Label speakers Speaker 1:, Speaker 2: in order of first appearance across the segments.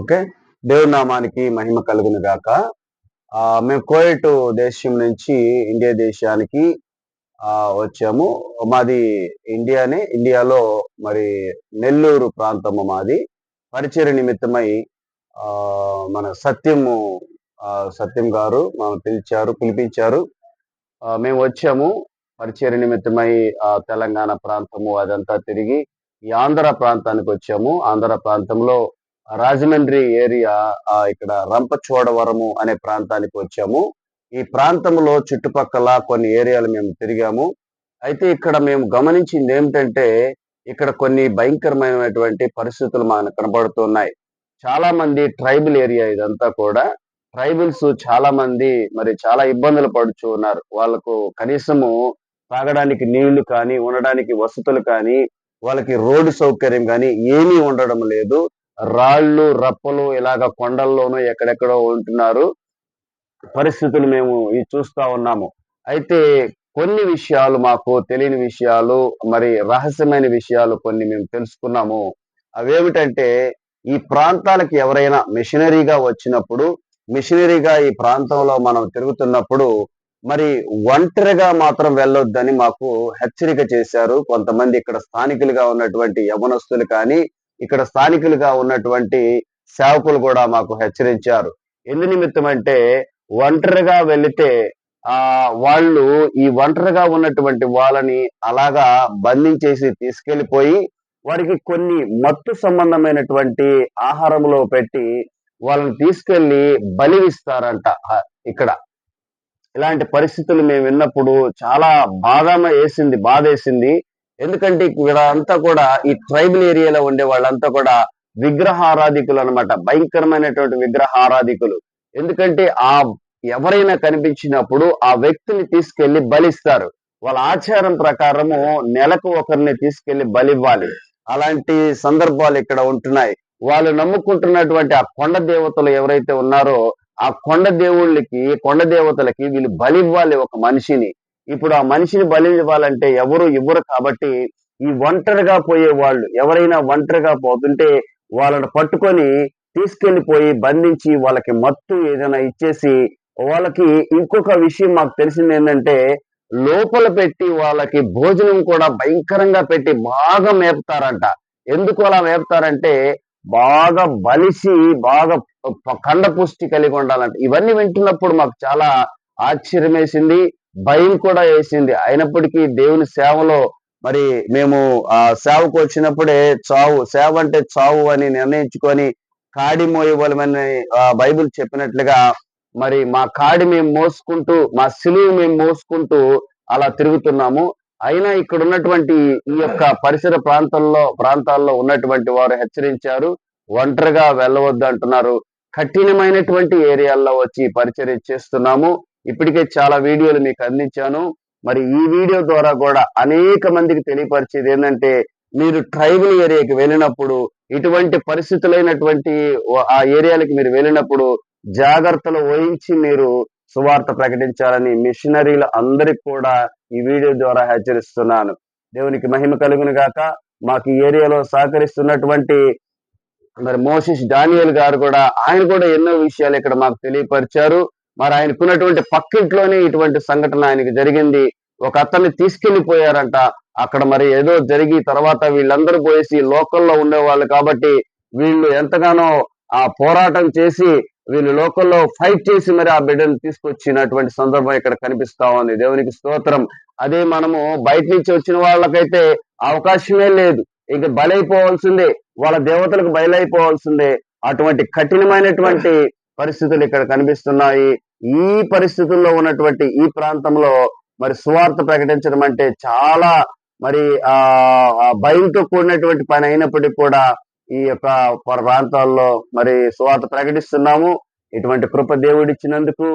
Speaker 1: Okay? దేవుడి నామానికి మహిమ కలుగును గాక. మేము కోయట్ దేశం నుంచి ఇండియా దేశానికి వచ్చాము. మాది ఇండియానే. ఇండియాలో మరి నెల్లూరు ప్రాంతము మాది. పరిచయ నిమిత్తమై మన సత్యము సత్యం గారు మమ్మల్ని పిలిచారు పిలిపించారు. మేము వచ్చాము. పరిచయ నిమిత్తమై తెలంగాణ ప్రాంతము అదంతా తిరిగి ఈ ఆంధ్ర ప్రాంతానికి వచ్చాము. ఆంధ్ర ప్రాంతంలో రాజమండ్రి ఏరియా ఆ, ఇక్కడ రంపచోడవరము అనే ప్రాంతానికి వచ్చాము. ఈ ప్రాంతంలో చుట్టుపక్కల కొన్ని ఏరియాలు మేము తిరిగాము. అయితే ఇక్కడ మేము గమనించింది ఏమిటంటే ఇక్కడ కొన్ని భయంకరమైనటువంటి పరిస్థితులు మనకు కనబడుతున్నాయి. చాలా మంది ట్రైబల్ ఏరియా ఇదంతా కూడా. ట్రైబల్స్ చాలా మంది మరి చాలా ఇబ్బందులు పడుచు ఉన్నారు. వాళ్ళకు కనీసము తాగడానికి నీళ్ళు కానీ ఉండడానికి వసతులు కానీ వాళ్ళకి రోడ్డు సౌకర్యం కానీ ఏమీ ఉండడం లేదు. రాళ్ళు రప్పలు ఇలాగ కొండల్లోనూ ఎక్కడెక్కడో ఉంటున్నారు. పరిస్థితులు మేము ఈ చూస్తా ఉన్నాము. అయితే కొన్ని విషయాలు మాకు తెలియని విషయాలు మరి రహస్యమైన విషయాలు కొన్ని మేము తెలుసుకున్నాము. అవేమిటంటే ఈ ప్రాంతాలకి ఎవరైనా మిషనరీగా వచ్చినప్పుడు మిషనరీగా ఈ ప్రాంతంలో మనం తిరుగుతున్నప్పుడు మరి ఒంటరిగా మాత్రం వెళ్ళొద్దని మాకు హెచ్చరిక చేశారు కొంతమంది ఇక్కడ స్థానికులుగా ఉన్నటువంటి యవనస్తులు కానీ ఇక్కడ స్థానికులుగా ఉన్నటువంటి సేవకులు కూడా మాకు హెచ్చరించారు. ఎందు నిమిత్తం అంటే ఒంటరిగా వెళితే ఆ వాళ్ళు ఈ ఒంటరిగా ఉన్నటువంటి వాళ్ళని అలాగా బంధించేసి తీసుకెళ్ళిపోయి వారికి కొన్ని మత్తు సంబంధమైనటువంటి ఆహారంలో పెట్టి వాళ్ళని తీసుకెళ్ళి బలి ఇస్తారంట ఇక్కడ. ఇలాంటి పరిస్థితులు మేము విన్నప్పుడు చాలా బాధ వేసింది బాధ వేసింది ఎందుకంటే ఇక్కడ అంతా కూడా ఈ ట్రైబల్ ఏరియాలో ఉండే వాళ్ళంతా కూడా విగ్రహారాధికులు అన్నమాట భయంకరమైనటువంటి విగ్రహారాధికులు. ఎందుకంటే ఆ ఎవరైనా కనిపించినప్పుడు ఆ వ్యక్తిని తీసుకెళ్ళి బలిస్తారు. వాళ్ళ ఆచారం ప్రకారము నెలకు ఒకరిని తీసుకెళ్ళి బలివ్వాలి. అలాంటి సందర్భాలు ఇక్కడ ఉంటున్నాయి. వాళ్ళు నమ్ముకుంటున్నటువంటి ఆ కొండ దేవతలు ఎవరైతే ఉన్నారో ఆ కొండ దేవుళ్ళకి కొండ దేవతలకి వీళ్ళు బలి ఇవ్వాలి ఒక మనిషిని. ఇప్పుడు ఆ మనిషిని బలి ఇవ్వాలంటే ఎవరు ఇవ్వరు కాబట్టి ఈ ఒంటరిగా పోయే వాళ్ళు ఎవరైనా ఒంటరిగా పోతుంటే వాళ్ళని పట్టుకొని తీసుకెళ్ళిపోయి బంధించి వాళ్ళకి మత్తు ఏదైనా ఇచ్చేసి వాళ్ళకి ఇంకొక విషయం మాకు తెలిసింది ఏంటంటే లోపల పెట్టి వాళ్ళకి భోజనం కూడా భయంకరంగా పెట్టి బాగా మేపుతారంట. ఎందుకు అలా మేపుతారంటే బాగా బలిసి బాగా కండ పుష్టి కలిగి ఉండాలంట. ఇవన్నీ వింటున్నప్పుడు మాకు చాలా ఆశ్చర్యం వేసింది భయం కూడా వేసింది. అయినప్పటికీ దేవుని సేవలో మరి మేము ఆ సేవకు వచ్చినప్పుడే చావు సేవ అంటే చావు అని నిర్ణయించుకొని కాడి మోయవలమని ఆ, బైబిల్ చెప్పినట్లుగా మరి మా కాడి మేము మోసుకుంటూ మా సిలువు మేము మోసుకుంటూ అలా తిరుగుతున్నాము. అయినా ఇక్కడ ఉన్నటువంటి ఈ యొక్క పరిసర ప్రాంతాల్లో ప్రాంతాల్లో ఉన్నటువంటి వారు హెచ్చరించారు ఒంటరిగా వెళ్ళవద్దు అంటున్నారు. కఠినమైనటువంటి ఏరియాల్లో వచ్చి పరిచర్య చేస్తున్నాము. ఇప్పటికే చాలా వీడియోలు మీకు అందించాను. మరి ఈ వీడియో ద్వారా కూడా అనేక మందికి తెలియపరిచేది ఏంటంటే మీరు ట్రైబల్ ఏరియాకి వెళ్ళినప్పుడు ఇటువంటి పరిస్థితులైనటువంటి ఆ ఏరియాలకి మీరు వెళ్ళినప్పుడు జాగ్రత్తలు వహించి మీరు సువార్త ప్రకటించాలని మిషనరీలు అందరికి కూడా ఈ వీడియో ద్వారా హెచ్చరిస్తున్నాను. దేవునికి మహిమ కలుగును గాక. మాకు ఈ ఏరియాలో సహకరిస్తున్నటువంటి మరి మోసిస్ డానియల్ గారు కూడా ఆయన కూడా ఎన్నో విషయాలు ఇక్కడ మాకు తెలియపరిచారు. మరి ఆయనకున్నటువంటి పక్కింట్లోనే ఇటువంటి సంఘటన ఆయనకి జరిగింది. ఒక అతన్ని తీసుకెళ్ళిపోయారంట అక్కడ మరి ఏదో జరిగి తర్వాత వీళ్ళందరూ పోయేసి లోకల్లో ఉండేవాళ్ళు కాబట్టి వీళ్ళు ఎంతగానో ఆ పోరాటం చేసి వీళ్ళు లోకల్లో ఫైట్ చేసి మరి ఆ బిడ్డను తీసుకొచ్చినటువంటి సందర్భం ఇక్కడ కనిపిస్తా ఉంది. దేవునికి స్తోత్రం. అదే మనము బయట నుంచి వచ్చిన వాళ్ళకైతే అవకాశమే లేదు. ఇక బలైపోవాల్సిందే. వాళ్ళ దేవతలకు బయలైపోవాల్సిందే అటువంటి కఠినమైనటువంటి పరిస్థితులు ఇక్కడ కనిపిస్తున్నాయి. ఈ పరిస్థితుల్లో ఉన్నటువంటి ఈ ప్రాంతంలో మరి సువార్త ప్రకటించడం అంటే చాలా మరి ఆ భయంతో కూడినటువంటి పని అయినప్పటికీ కూడా ఈ యొక్క ప్రాంతాల్లో మరి సువార్త ప్రకటిస్తున్నాము. ఇటువంటి కృప దేవుడిచ్చినందుకు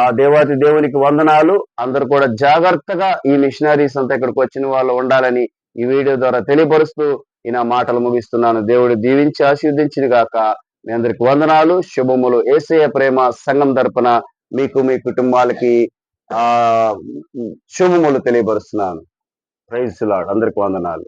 Speaker 1: ఆ దేవాతి దేవునికి వందనాలు. అందరు కూడా జాగ్రత్తగా ఈ మిషనరీస్ అంతా ఇక్కడికి వచ్చిన వాళ్ళు ఉండాలని ఈ వీడియో ద్వారా తెలియపరుస్తూ ఈ నా మాటలు ముగిస్తున్నాను. దేవుడు దీవించి ఆశీర్వదించిన గాక మీ అందరికి వందనాలు. శుభములు. ఏసయ ప్రేమ సంఘం తరపున మీకు మీ కుటుంబాలకి ఆ శుభములు తెలియపరుస్తున్నాను. ప్రైజ్ లాడ్ అందరికి వందనాలు.